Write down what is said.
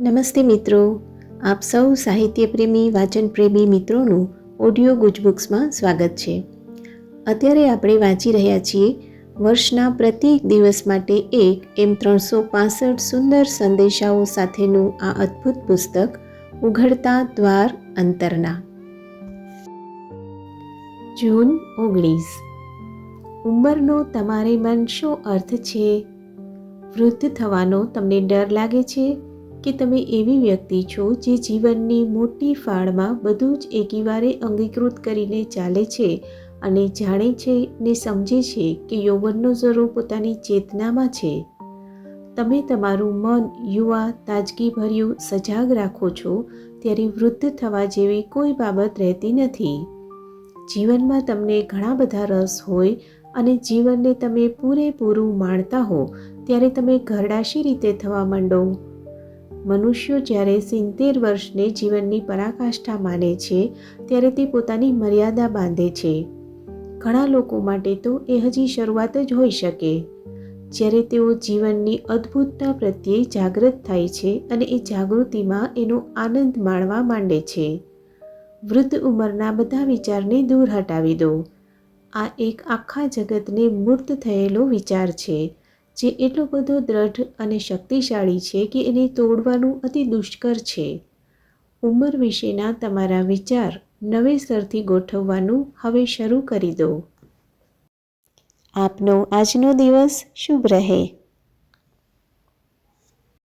નમસ્તે મિત્રો. આપ સૌ સાહિત્યપ્રેમી, વાચનપ્રેમી મિત્રોનું ઓડિયો ગુજબુક્સમાં સ્વાગત છે. અત્યારે આપણે વાંચી રહ્યા છીએ વર્ષના પ્રત્યેક દિવસ માટે એક એમ ત્રણસો પાસઠ સુંદર સંદેશાઓ સાથેનું આ અદ્ભુત પુસ્તક, ઉઘડતા દ્વાર અંતરના. જૂન ઓગણીસ. ઉંમરનો તમારે મન શું અર્થ છે? વૃદ્ધ થવાનો તમને ડર લાગે છે? કે તમે એવી વ્યક્તિ છો જે જીવનની મોટી ફાળમાં બધું જ એકીવારે અંગીકૃત કરીને ચાલે છે અને જાણે છે ને સમજે છે કે યૌવનનો ઝરો પોતાની ચેતનામાં છે. તમે તમારું મન, યુવા, તાજગીભર્યું, સજાગ રાખો છો ત્યારે વૃદ્ધ થવા જેવી કોઈ બાબત રહેતી નથી. જીવનમાં તમને ઘણા બધા રસ હોય અને જીવનને તમે પૂરેપૂરું માણતા હો ત્યારે તમે ઘરડાશી રીતે થવા માંડો. મનુષ્યો જ્યારે સિત્તેર વર્ષને જીવનની પરાકાષ્ઠા માને છે, ત્યારે તે પોતાની મર્યાદા બાંધે છે. ઘણા લોકો માટે તો એ હજી શરૂઆત જ હોઈ શકે. જ્યારે તેઓ જીવનની અદ્ભુતતા પ્રત્યે જાગૃત થાય છે અને એ જાગૃતિમાં એનો આનંદ માણવા માંડે છે. વૃદ્ધ ઉંમરના બધા વિચારને દૂર હટાવી દો. આ એક આખા જગતને મૂર્ત થયેલો વિચાર છે. જે એટલો બધો દ્રઢ અને શક્તિશાળી છે કે એને તોડવાનું અતિ દુષ્કર છે. ઉંમર વિશેના તમારા વિચાર નવેસરથી ગોઠવવાનું હવે શરૂ કરી દો. આપનો આજનો દિવસ શુભ રહે.